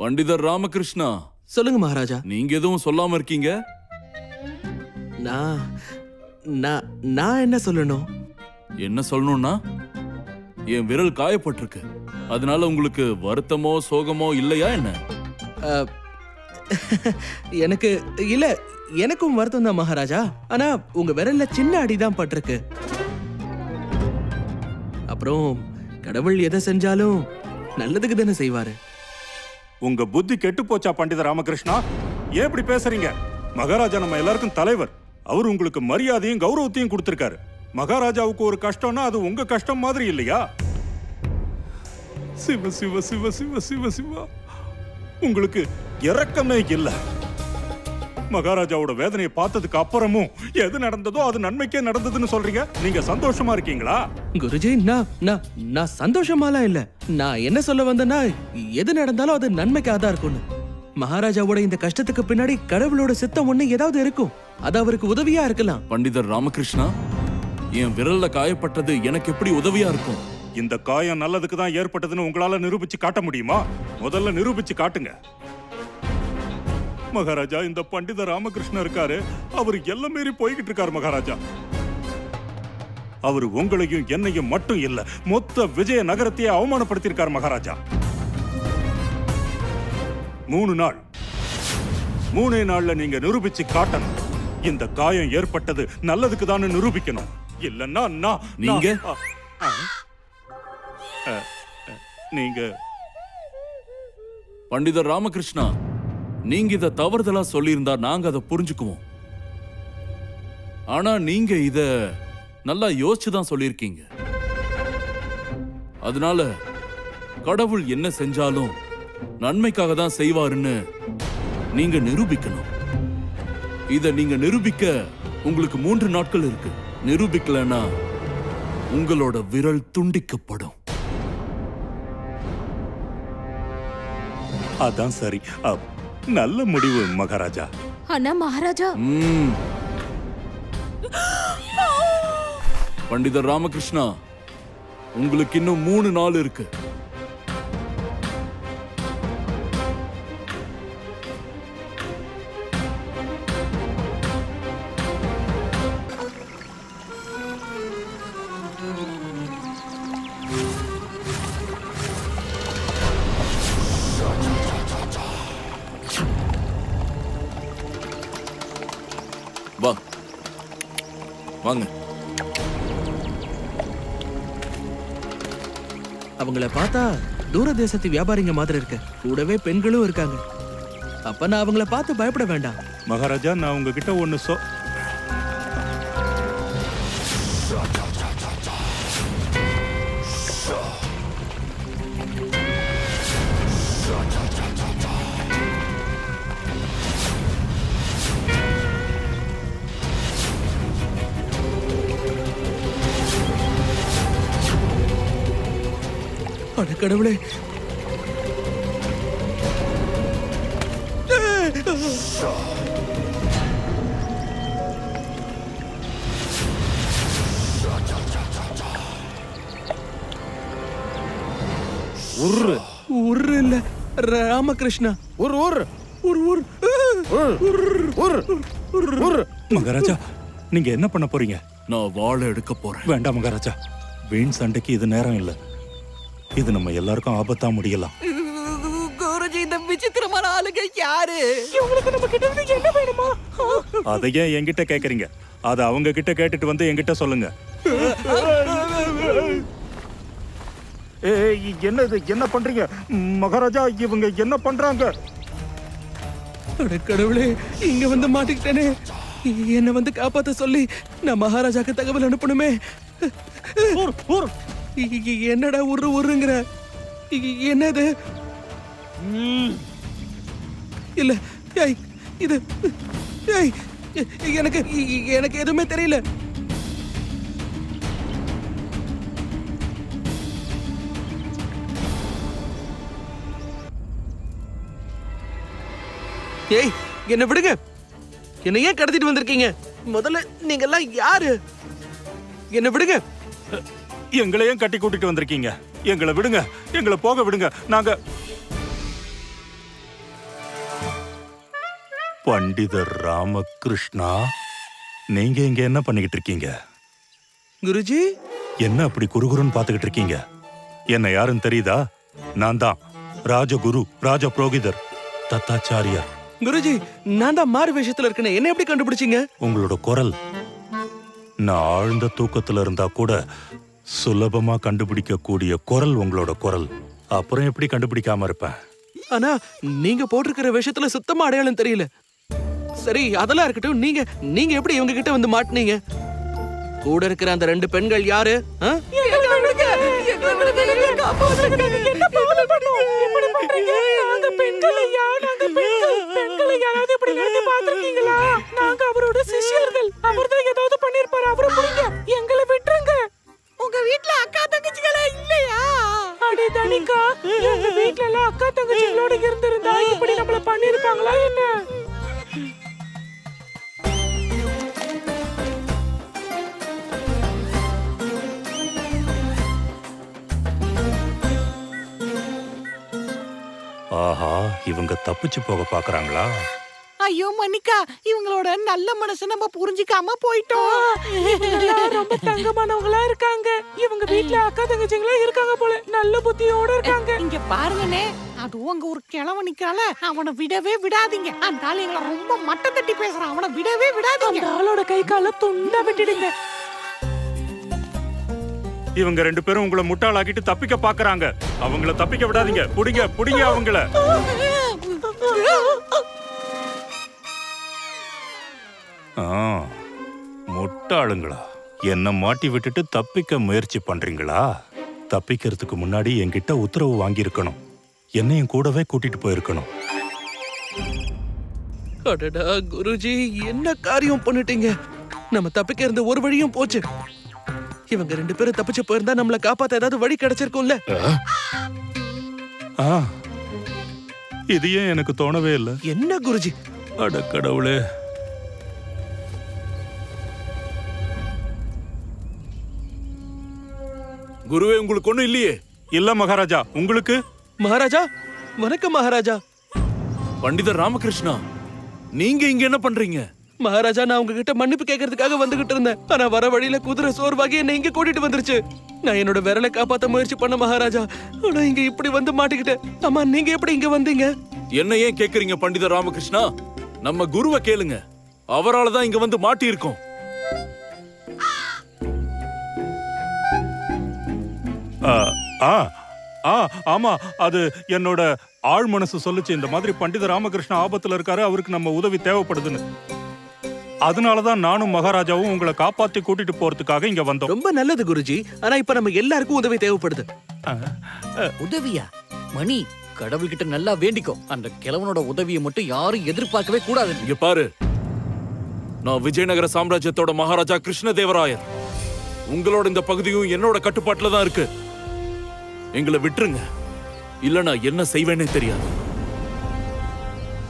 பண்டிதர் ராமகிருஷ்ணா. சொல்லுங்க மகாராஜா. நீங்க எதுவும் சொல்லாம இருக்கீங்க? நான் நான் நான் என்ன சொல்லணும்? என்ன சொல்லணும்னா என் விரல் காயப்பட்டிருக்கு. அதனால உங்களுக்கு வருத்தமோ சோகமோ இல்லையா என்ன? எனக்கு இல்ல எனக்கும் வருத்தம் தான் மகாராஜா. ஆனா உங்க விரல்ல சின்ன அடிதான் பட்டிருக்கு. அப்புறம் கடவுள் எதை செஞ்சாலும் நல்லதுக்கு தானே செய்வாரு. உங்க புத்தி கெட்டு போச்சா பண்டித ராமகிருஷ்ணா? ஏன் இப்படி பேசுறீங்க? மகாராஜா நம்ம எல்லாருக்கும் தலைவர். அவர் உங்களுக்கு மரியாதையும் கௌரவத்தையும் கொடுத்திருக்காரு. மகாராஜாவுக்கு ஒரு கஷ்டம்னா அது உங்க கஷ்டம் மாதிரி இல்லையா? சிவ சிவ சிவ சிவ சிவ சிவா. உங்களுக்கு இரக்கமே இல்லை. மகாராஜாவோட வேதனையை பார்த்ததுக்கு அப்புறமும் எது நடந்ததோ அது நன்மைக்கே நடந்ததுன்னு சொல்றீங்க? நீங்க சந்தோஷமா இருக்கீங்களா? குருஜி நான் நான் நான் சந்தோஷமாலாம் இல்ல. நான் என்ன சொல்ல வந்தேன்னா எது நடந்தாலும் அது நன்மைக்காக தான் இருக்கும்னு. மகாராஜாவோட இந்த கஷ்டத்துக்கு பின்னாடி கடவுளோட சித்தம் ஒண்ணு ஏதாவது இருக்கும். அது அவருக்கு உதவியா இருக்கலாம். பண்டிதர் ராமகிருஷ்ணா என் விரல்ல காயப்பட்டது எனக்கு எப்படி உதவியா இருக்கும்? இந்த காயம் நல்லதுக்கு தான் ஏற்பட்டதுன்னு உங்களால நிரூபிச்சு காட்ட முடியுமா? முதல்ல நிரூபிச்சு காட்டுங்க. மகாராஜா இந்த பண்டித ராமகிருஷ்ணன் இருக்காரு. அவர் எல்லாம் மீறி போய்கிட்டு இருக்காரு மகாராஜா. அவர் உங்களையும் என்னையும் மட்டும் இல்ல மொத்த விஜய நகரத்தையே அவமானப்படுத்தியிருக்கார் மகாராஜா. மூணு நாள். மூணே நாள்ல நீங்க நிரூபிச்சு காட்டணும். இந்த காயம் ஏற்பட்டது நல்லதுக்கு தான் நிரூபிக்கணும். இல்லன்னா நான் நீங்க? நீங்க பண்டிதர் ராமகிருஷ்ணா நீங்க இத தவறுதலா சொல்லியிருந்தா நாங்க அதை புரிஞ்சுக்குவோம். ஆனா நீங்க இத நல்லா யோசிச்சு தான் சொல்லியிருக்கீங்க. அதனால கடவுள் என்ன செஞ்சாலும் நன்மைக்காக தான் செய்வாருன்னு நீங்க நிரூபிக்கணும். இத நீங்க நிரூபிக்க உங்களுக்கு மூன்று நாட்கள் இருக்கு. நிரூபிக்கலனா உங்களோட விரல் துண்டிக்கப்படும். அதான் சரி. நல்ல முடிவு மகாராஜா. ஆனா மகாராஜா. ம். பண்டிதர் ராமகிருஷ்ணா உங்களுக்கு இன்னும் மூணு நாள் இருக்கு. வாங்க. அவங்கள பார்த்தா தூர தேசத்து வியாபாரிங்க மாதிரி இருக்கு. கூடவே பெண்களும் இருக்காங்க. அப்ப நான் அவங்கள பார்த்து பயப்பட வேண்டாம். மகாராஜா நான் உங்ககிட்ட ஒன்னு சொ அட கடவுளே உர்ரு. உரு இல்ல ராமகிருஷ்ணா. உர் உர். ஒரு ஒரு உர். உர் மகாராஜா நீங்க என்ன பண்ண போறீங்க? நான் வாழை எடுக்க போறேன். வேண்டாம் மகாராஜா. வீண் சண்டைக்கு இது நேரம் இல்ல. இது நம்ம எல்லாருக்கும் ஆபத்தா முடியலாம். குருஜி இந்த விசித்திரமான ஆளுங்க யாரு? இவங்களுக்கு நம்ம கிட்ட இருந்து என்ன வேணுமா? அதை ஏன் என்கிட்ட கேக்குறீங்க? அதை அவங்க கிட்ட கேட்டுட்டு வந்து என்கிட்ட சொல்லுங்க. ஏய் என்னது? என்ன பண்றீங்க? மகாராஜா இவங்க என்ன பண்றாங்க? அட கடவுளே இங்க வந்து மாட்டிக்கிட்டேனே. என்ன வந்து காப்பாத்த சொல்லி நான் மகாராஜாக்கு தகவல் அனுப்பணுமே. என்னடா உரு உருங்கிற? என்னது? இல்ல ஏய் இது ஏய் எனக்கு எனக்கு எதுவுமே தெரியல. ஏய் என்ன விடுங்க. என்ன ஏன் கடத்திட்டு வந்திருக்கீங்க? முதல்ல நீங்க எல்லாம் யாரு? என்ன விடுங்க. எங்களையும் கட்டி கூட்டிட்டு வந்திருக்கீங்க. எங்களை விடுங்க. எங்களை போக விடுங்க. நாங்க பண்டிதர் ராமகிருஷ்ணா நீங்க இங்க என்ன பண்ணிக்கிட்டு இருக்கீங்க? குருஜி? என்ன அப்படி குறுகுறுன்னு பார்த்துக்கிட்டு இருக்கீங்க? என்ன யாருன்னு தெரியுதா? நான் தான். ராஜகுரு ராஜ புரோகிதர் தத்தாச்சாரியார். குருஜி நான் தான் மாறு வேஷத்துல இருக்கேன். என்ன எப்படி கண்டுபிடிச்சீங்க? உங்களோட குரல். நான் ஆழ்ந்த தூக்கத்துல இருந்தா கூட சுலபமா கண்டுபிடிக்க கூடிய குரல் உங்களோட குரல். அப்புறம் எப்படி கண்டுபிடிக்காம இருப்பேன் ஆனா நீங்க போட்டிருக்கிற விஷயத்துல சுத்தமா அடையாளம் தெரியல. சரி அதெல்லாம் இருக்கட்டும். நீங்க நீங்க எப்படி இவங்க கிட்ட வந்து மாட்டுனீங்க? கூட இருக்கிற அந்த ரெண்டு பெண்கள் யாரு? ஆ? அவரோட சிஷ்யர்கள். அவர்தான் ஏதாவது பண்ணிருப்பாரு. அவரை எங்களை விட்டுருங்க. உங்க வீட்ல அக்கா தங்கச்சிகளே இல்லையா? அடே தனிகா எங்க வீட்ல எல்லாம் அக்கா தங்கச்சிகளோட இருந்திருந்தா இப்படி நம்மள பண்ணிருப்பாங்களா என்ன? ஆஹா இவங்க தப்பிச்சு போக பாக்குறாங்களா? ஐயோ மன்னிக்கா இவங்களோட நல்ல மனசை நம்ம புரிஞ்சுக்காம போயிட்டோம் ரொம்ப தங்கமானவங்களா இருக்காங்க இவங்க வீட்ல அக்கா தங்கச்சிங்களா இருக்காங்க போல நல்ல புத்தியோட இருக்காங்க இங்க பாருங்கனே அதுவும் அங்க ஒரு கிழவன் நிக்கால அவனை விடவே விடாதீங்க அந்த ஆள் எங்களை ரொம்ப மட்டம் தட்டி பேசுறான் அவனை விடவே விடாதீங்க அந்த ஆளோட கை கால துண்டா விட்டுடுங்க இவங்க ரெண்டு பேரும் உங்களை முட்டாளாக்கிட்டு தப்பிக்க பாக்குறாங்க அவங்கள தப்பிக்க விடாதீங்க புடிங்க புடிங்க அவங்கள ஆ, முட்டாளுங்களா? என்ன மாட்டி விட்டுட்டு தப்பிக்க முயற்சி பண்றீங்களா? தப்பிக்கிறதுக்கு முன்னாடி என்கிட்ட உத்தரவு வாங்கியிருக்கணும். என்னையும் கூடவே கூட்டிட்டு போயிருக்கணும். அடடா குருஜி என்ன காரியம் பண்ணிட்டீங்க? நம்ம தப்பிக்க இருந்த ஒரு வழியும் போச்சு. இவங்க ரெண்டு பேரும் தப்பிச்சு போயிருந்தா நம்மள காப்பாத்த ஏதாவது வழி கிடைச்சிருக்கும்ல? ஆ, இது ஏன் எனக்கு தோணவே இல்லை? என்ன குருஜி? அட கடவுளே. குருவே உங்களுக்கு ஒண்ணும் இல்லையே. இல்ல மகாராஜா. உங்களுக்கு? மகாராஜா வணக்கம் மகாராஜா. பண்டிதர் ராமகிருஷ்ணா நீங்க இங்க என்ன பண்றீங்க? மகாராஜா நான் உங்ககிட்ட மன்னிப்பு கேட்கறதுக்காக வந்துகிட்டு இருந்தேன். ஆனா வர வழியில குதிரை சோர்வாகி என்னை இங்க கூட்டிட்டு வந்துருச்சு. நான் என்னோட விரலை காப்பாத்த முயற்சி பண்ண மகாராஜா. ஆனா இங்க இப்படி வந்து மாட்டிக்கிட்டேன். அம்மா நீங்க எப்படி இங்க வந்தீங்க? என்ன ஏன் கேக்குறீங்க பண்டிதர் ராமகிருஷ்ணா? நம்ம குருவை கேளுங்க. அவரால தான் இங்க வந்து மாட்டி இருக்கோம் ஆ, ஆ ஆ ஆமா அது என்னோட ஆழ் மனசு சொல்லுச்சு. இந்த மாதிரி பண்டித ராமகிருஷ்ண ஆபத்துல இருக்காரு அவருக்கு நம்ம உதவி தேவைப்படுதுன்னு. அதனாலதான் நானும் மகாராஜாவும் உங்களை காப்பாத்தி கூட்டிட்டு போறதுக்காக இங்க வந்தோம். ரொம்ப நல்லது குருஜி. ஆனா இப்ப நம்ம எல்லாருக்கும் உதவி தேவைப்படுது. உதவியா? மணி கடவுள்கிட்ட நல்லா வேண்டிக்கோ. அந்த கிழவனோட உதவியை மட்டும் யாரும் எதிர்பார்க்கவே கூடாது இங்க பாரு. நான் விஜயநகர சாம்ராஜ்யத்தோட மகாராஜா கிருஷ்ணதேவராயர். உங்களோட இந்த பகுதியும் என்னோட கட்டுப்பாட்டுல தான் இருக்கு. எங்களை விட்டுருங்க. இல்ல நான் என்ன செய்வேனே தெரியாது.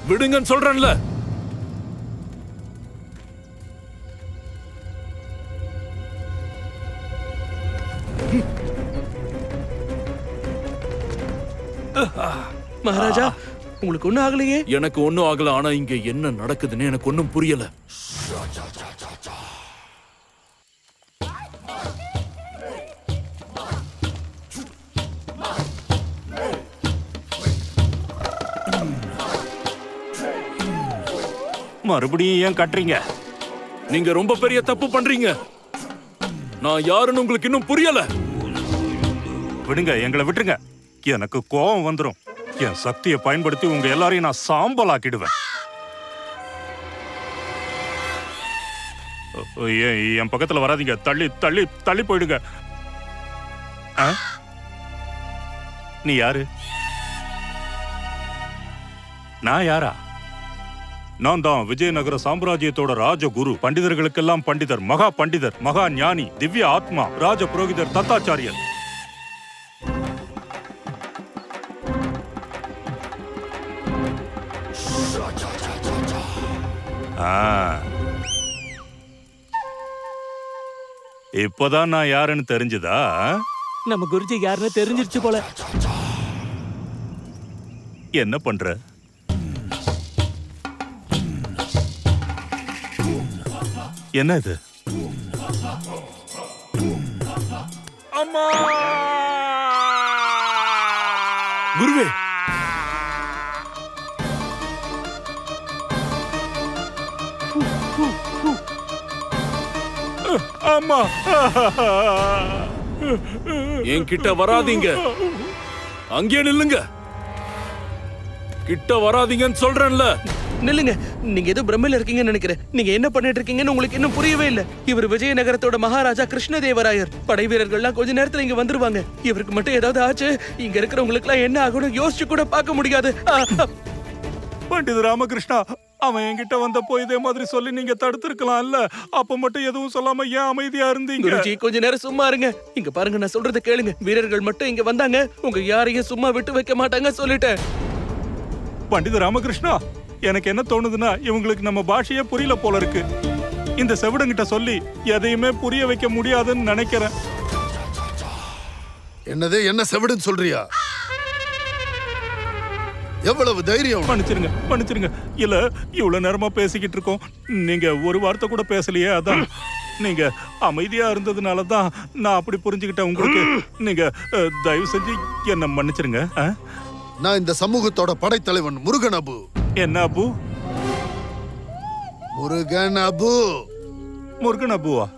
விடுங்கன்னு சொல்றேன்ல. மகாராஜா உங்களுக்கு ஒண்ணும் ஆகலையே? எனக்கு ஒண்ணும் ஆகல ஆனா இங்க என்ன நடக்குதுன்னு எனக்கு ஒண்ணும் புரியல. மறுபடியும் ஏன் கட்டுறீங்க? நீங்க ரொம்ப பெரிய தப்பு பண்றீங்க. நான் யாருன்னு உங்களுக்கு இன்னும் புரியல. விடுங்க எங்களை விட்டுருங்க. எனக்கு கோபம் வந்துரும். என் சக்தியை பயன்படுத்தி உங்க எல்லாரையும் நான் சாம்பல் ஆக்கிடுவேன் என் பக்கத்துல வராதீங்க. தள்ளி தள்ளி தள்ளி போயிடுங்க? நீ யாரு? நான் யாரா? நான் தான் விஜயநகர சாம்ராஜ்யத்தோட ராஜகுரு. பண்டிதர்களுக்கெல்லாம் பண்டிதர் மகா பண்டிதர் மகா ஞானி திவ்ய ஆத்மா ராஜ புரோகிதர் தத்தாச்சாரியர். ஆ. இப்பதான் நான் யாருன்னு தெரிஞ்சுதா? நம்ம குருஜி யாருன்னு தெரிஞ்சிருச்சு போல. என்ன பண்ற? என்ன இது அம்மா! குருவே! அம்மா! என்கிட்ட வராதீங்க. அங்கே நில்லுங்க. கிட்ட வராதீங்கன்னு சொல்றேன்ல. நில்லுங்க. நீங்க ஏதோ பிரம்மையில இருக்கீங்கன்னு நினைக்கிறேன். நீங்க என்ன பண்ணிட்டு இருக்கீங்கன்னு உங்களுக்கு இன்னும் புரியவே இல்ல. இவர் விஜயநகரத்தோட மகாராஜா கிருஷ்ணதேவராயர். படை வீரர்கள்லாம் கொஞ்ச நேரத்துல இங்க வந்துருவாங்க. இவருக்கு மட்டும் ஏதாவது ஆச்சு? இங்க இருக்கிறவங்களுக்கு எல்லாம் என்ன ஆகணும் யோசிச்சு கூட பார்க்க முடியாது. பண்டித ராமகிருஷ்ணா அவன் என்கிட்ட வந்தப்போ இதே மாதிரி சொல்லி நீங்க தடுத்திருக்கலாம்ல. அப்ப மட்டும் எதுவும் சொல்லாம ஏன் அமைதியா இருந்தீங்க? குருஜி கொஞ்ச நேரம் சும்மா இருங்க. இங்க பாருங்க நான் சொல்றத கேளுங்க. வீரர்கள் மட்டும் இங்க வந்தாங்க. உங்க யாரையும் சும்மா விட்டு வைக்க மாட்டாங்க சொல்லிட்டேன். பண்டித ராமகிருஷ்ணா எனக்கு என்ன தோணுதுன்னா இவங்களுக்கு நம்ம பாஷையே புரியல போல இருக்கு. இந்த செவிடங்கிட்ட சொல்லி எதையுமே புரிய வைக்க முடியாதுன்னு நினைக்கிறேன். என்னது என்ன செவிடுன்னு சொல்றியா? எவ்வளவு தைரியம்? மன்னிச்சிருங்க மன்னிச்சிருங்க. இல்ல இவ்வளவு நேரமா பேசிக்கிட்டு இருக்கோம். நீங்க ஒரு வார்த்தை கூட பேசலையே அதான். நீங்க அமைதியா இருந்ததுனால தான் நான் அப்படி புரிஞ்சுக்கிட்டேன் உங்களுக்கு. நீங்க தயவு செஞ்சு என்ன மன்னிச்சிருங்க? நான் இந்த சமூகத்தோட படைத்தலைவன் முருகன் அபு. என்ன அபு? முருகன் அபு. முருகன் அபுவா?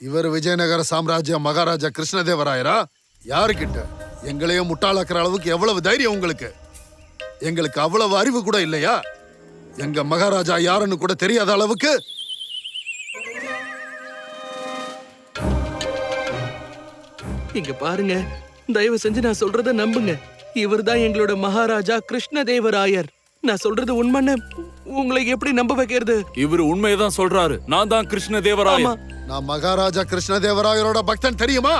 இவர் விஜயநகர சாம்ராஜ்ய மகாராஜா கிருஷ்ணதேவராயரா? யாருக்கிட்ட? எங்களையும் முட்டாளாக்குற அளவுக்கு எவ்வளவு தைரியம் உங்களுக்கு? எங்களுக்கு அவ்வளவு அறிவு கூட இல்லையா? எங்க மகாராஜா யாருன்னு கூட தெரியாத அளவுக்கு இங்க பாருங்க. தயவு செஞ்சு நான் சொல்றத நம்புங்க. இவர்தான் எங்களோட மகாராஜா கிருஷ்ணதேவராயர். நான் சொல்றது உண்மைன்னு உங்களை எப்படி நம்ப வைக்கிறது? இவரு உண்மையதான் சொல்றாரு. நான் தான் கிருஷ்ண ஆமா. தேவராயன் நான் மகாராஜா கிருஷ்ணதேவராயரோட பக்தன் தெரியுமா?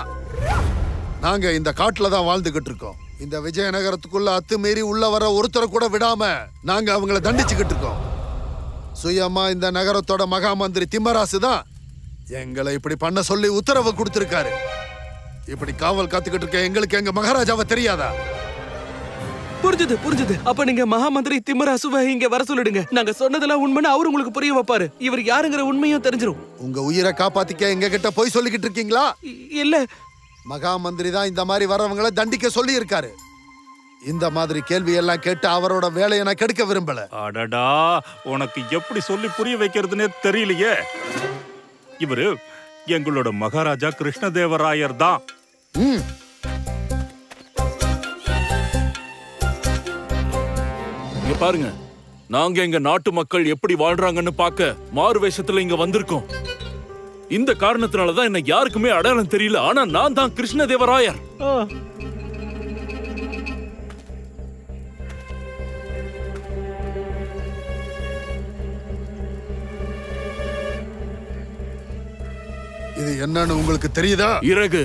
நாங்க இந்த காட்டுல தான் வாழ்ந்துகிட்டு இருக்கோம். இந்த விஜயநகரத்துக்குள்ள அத்துமீறி உள்ள வர ஒருத்தரை கூட விடாம நாங்க அவங்கள தண்டிச்சுக்கிட்டு இருக்கோம். சுயமா இந்த நகரத்தோட மகா மந்திரி திம்மராசு தான் எங்களை இப்படி பண்ண சொல்லி உத்தரவு கொடுத்திருக்காரு. இப்படி காவல் காத்துக்கிட்டு இருக்க எங்களுக்கு எங்க மகாராஜாவை தெரியாதா? புரிஞ்சுது புரிஞ்சுது. அப்ப நீங்க மகா மந்திரி திம்மராசுவை இங்க வர சொல்லிடுங்க. நாங்க சொன்னதெல்லாம் உண்மைன்னு அவர் உங்களுக்கு புரிய வைப்பாரு. இவர் யாருங்கிற உண்மையும் தெரிஞ்சிரும். உங்க உயிரை காப்பாத்திக்க எங்க கிட்ட போய் சொல்லிக்கிட்டு இருக்கீங்களா? இல்ல. மகா மந்திரி தான் இந்த மாதிரி வரவங்களை தண்டிக்க சொல்லி இருக்காரு இந்த மாதிரி கேள்வி எல்லாம் கேட்டு அவரோட வேலையை நான் கெடுக்க விரும்பல. அடடா உனக்கு எப்படி சொல்லி புரிய வைக்கிறதுனே தெரியலையே. இவரு எங்களோட மகாராஜா கிருஷ்ணதேவராயர் தான். ம் இங்க பாருங்க. நாங்க எங்க நாட்டு மக்கள் எப்படி வாழ்றாங்கன்னு பார்க்க மாறு வேஷத்துல இங்க வந்திருக்கோம். இந்த காரணத்தினால தான் என்ன யாருக்குமே அடையாளம் தெரியல. ஆனா நான் தான் கிருஷ்ண தேவராயர் இது என்னன்னு உங்களுக்கு தெரியுதா? இறகு.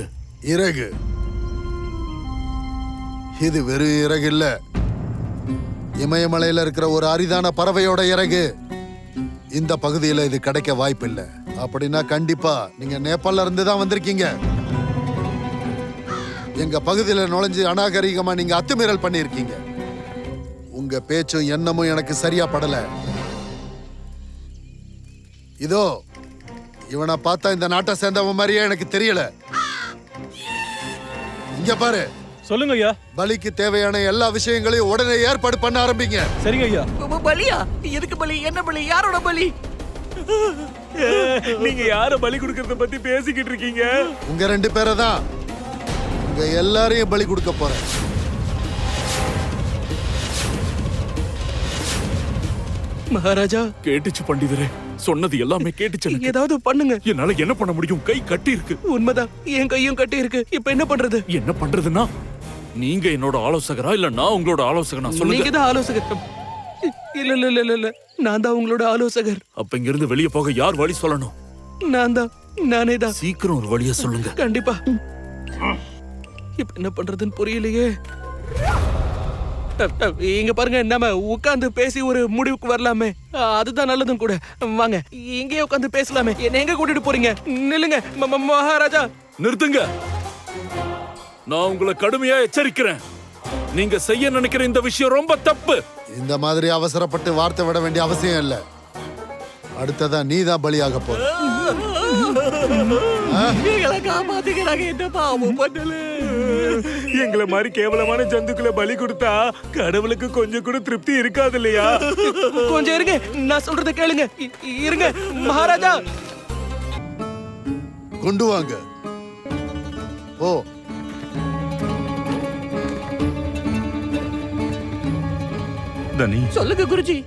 இறகு. இது வெறும் இறகு இல்ல. இமயமலையில இருக்கிற ஒரு அரிதான பறவையோட இறகு. இந்த பகுதியில இது கிடைக்க வாய்ப்பு இல்லை. அப்படின்னா கண்டிப்பா நீங்க நேபாள இருந்து தான் வந்திருக்கீங்க. எங்க பகுதியில நுழைஞ்சு அநாகரிகமா நீங்க அத்துமீறல் பண்ணியிருக்கீங்க. உங்க பேச்சும் எண்ணமும் எனக்கு சரியா படல. இதோ இவனை பார்த்தா இந்த நாட்டை சேர்ந்தவன் மாதிரியே எனக்கு தெரியல. இங்க பாரு. சொல்லுங்க ஐயா. பலிக்கு தேவையான எல்லா விஷயங்களையும் உடனே ஏற்பாடு பண்ண ஆரம்பிங்க. சரிங்க ஐயா. பலியா? எதுக்கு பலி? என்ன பலி? யாரோட பலி? நீங்க யார பலி கொடுக்கறத பத்தி பேசிக்கிட்டு இருக்கீங்க? உங்க ரெண்டு பேரை தான் உங்க எல்லாரையும் பலி கொடுக்க போறேன். மகாராஜா. கேட்டுச்சு பண்டிதரே. சொன்னது எல்லாமே கேட்டுச்சு எனக்கு. ஏதாவது பண்ணுங்க. என்னால என்ன பண்ண முடியும்? கை கட்டி இருக்கு உண்மைதான். என் கையும் கட்டி இருக்கு இப்ப என்ன பண்றது? என்ன பண்றதுன்னா நீங்க என்னோட ஆலோசகரா இல்ல நான் உங்களோட ஆலோசகனா? நீங்க சொல்லுங்க தான் ஆலோசகர். இல்ல இல்ல இல்ல இல்ல, இல்ல நான் தான் உங்களோட ஆலோசகர். அப்ப இங்க இருந்து வெளிய போக யார் வழி சொல்லணும்? நான் தான். நானே தான். சீக்கிரம் ஒரு வழிய சொல்லுங்க. கண்டிப்பா. இப்ப என்ன பண்றதுன்னு புரியலையே. இங்க பாருங்க நம்ம உட்கார்ந்து பேசி ஒரு முடிவுக்கு வரலாமே. அதுதான் நல்லதும் கூட. வாங்க இங்கேயே உட்கார்ந்து பேசலாமே. என்ன எங்க கூட்டிட்டு போறீங்க? நில்லுங்க மகாராஜா. நிறுத்துங்க. நான் உங்களை கடுமையா எச்சரிக்கிறேன். நீங்க செய்ய நினைக்கிற இந்த விஷயம் ரொம்ப தப்பு. இந்த மாதிரி அவசரப்பட்டு வார்த்தை விட வேண்டிய அவசியம் இல்ல. அடுத்ததா நீ தான் பலியாக போற காப்பாத்துக்கிறாங்க என்ன பாவம் பண்ணல எங்களை மாதிரி கேவலமான ஜந்துக்களை பலி கொடுத்தா கடவுளுக்கு கொஞ்சம் கூட திருப்தி இருக்காது இல்லையா? கொஞ்சம் இருங்க. நான் சொல்றத கேளுங்க. இ- இருங்க. மகாராஜா! கொண்டு வாங்க. ஓ. தனி. சொல்லுங்க குருஜி.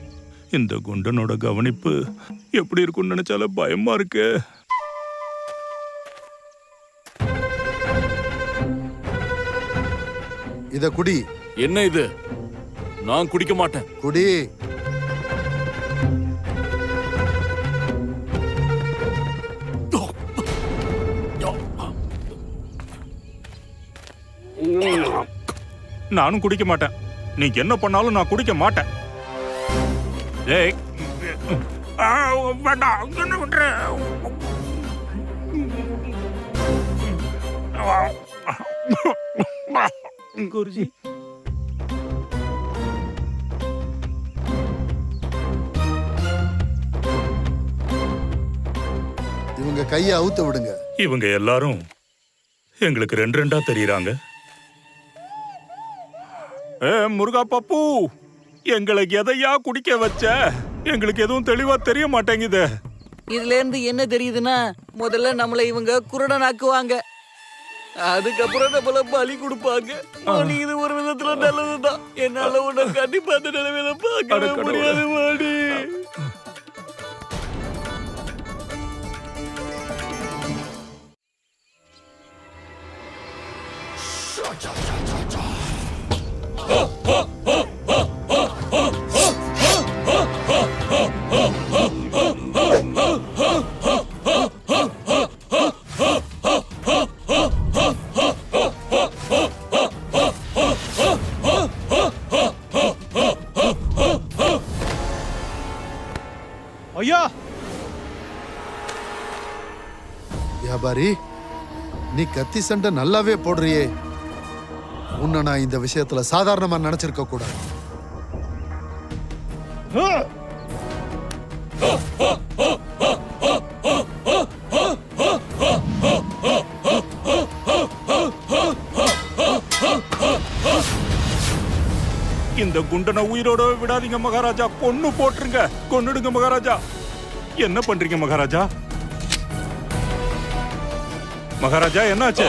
இந்த குண்டனோட கவனிப்பு எப்படி இருக்கும்னு நினைச்சால பயமா இருக்கு. இத குடி. என்ன இது? நான் குடிக்க மாட்டேன். குடி. நானும் குடிக்க மாட்டேன். நீ என்ன பண்ணாலும் நான் குடிக்க மாட்டேன். ஏய். ஆ, வேண்டாம். என்ன விட்டுரு. குருஜி. இவங்க கையை அவுத்து விடுங்க. இவங்க எல்லாரும் எங்களுக்கு ரெண்டு ரெண்டா தெரியறாங்க. ஏ முருகா பப்பு எங்களுக்கு எதையா குடிக்க வச்ச? எங்களுக்கு எதுவும் தெளிவா தெரிய மாட்டேங்குது. இதுல இருந்து என்ன தெரியுதுன்னா முதல்ல நம்மள இவங்க குருடனாக்குவாங்க. அதுக்கப்புறம் நம்மள பலி கொடுப்பாங்க. மணி இது ஒரு விதத்துல நல்லதுதான். என்னால உன்னை கண்டிப்பா அந்த நிலைமையில பார்க்கவே. முடியாது மணி. ஐயா கத்தி சண்டை நல்லாவே போடுறியே. உன்னை நான் இந்த விஷயத்துல சாதாரணமா நினைச்சிருக்க கூடாது. இந்த குண்டனை உயிரோட விடாதீங்க மகாராஜா. கொன்னு போட்டுருங்க. கொன்னுடுங்க மகாராஜா. என்ன பண்றீங்க மகாராஜா? மகாராஜா என்னாச்சு?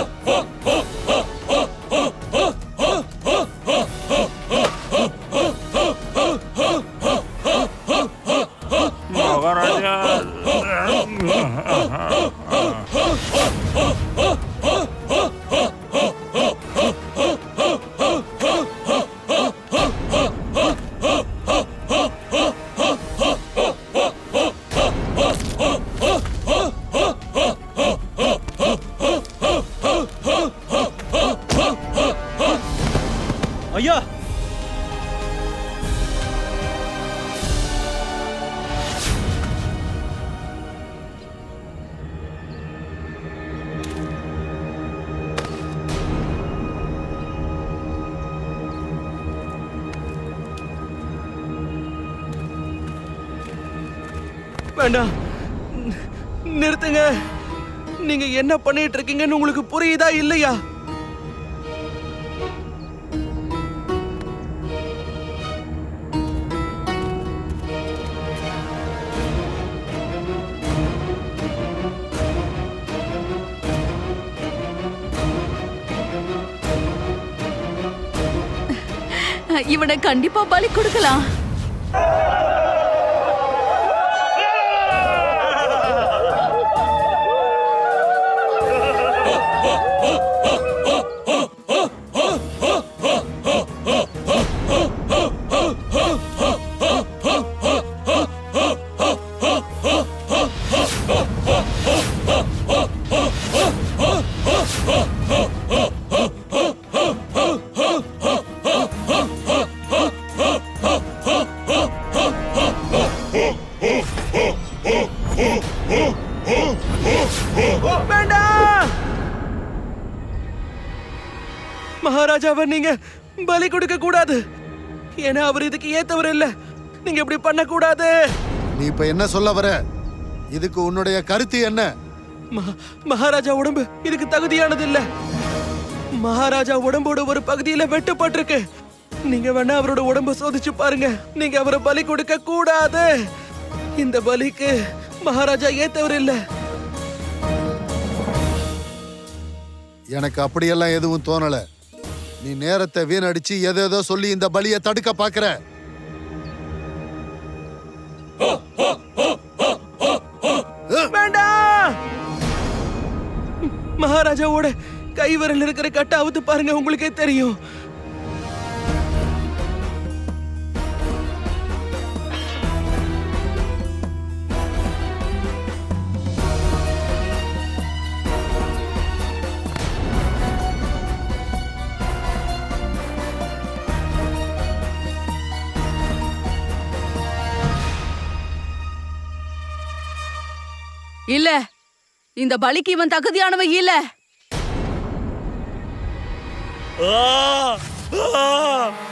என்ன பண்ணிட்டு இருக்கீங்கன்னு உங்களுக்கு புரியுதா இல்லையா? இவனை கண்டிப்பா பலி கொடுக்கலாம். மகாராஜாவை நீங்க பலி கொடுக்க கூடாது. ஏன்னா அவர் இதுக்கு ஏத்தவர் இல்ல. நீங்க இப்படி பண்ண கூடாது நீ இப்ப என்ன சொல்ல வர? இதுக்கு உன்னுடைய கருத்து என்ன? மகாராஜா உடம்பு இதுக்கு தகுதியானது இல்லை. மகாராஜா உடம்போட ஒரு பகுதியில வெட்டுப்பட்டிருக்கு. நீங்க வேணா அவரோட உடம்ப சோதிச்சு பாருங்க. நீங்க அவரை பலி கொடுக்க கூடாது. இந்த பலிக்கு மகாராஜா ஏத்தவர் இல்ல எனக்கு அப்படியெல்லாம் எதுவும் தோணல. நீ நேரத்தை வீணடிச்சு எதேதோ சொல்லி இந்த பலியை தடுக்க பாக்குற மகாராஜாவோட கை விரல் இருக்கிற கட்டாவது பாருங்க உங்களுக்கே தெரியும். இல்ல இந்த பலிக்கு இவன் தகுதியானவன் இல்ல. ஆ! ஆ!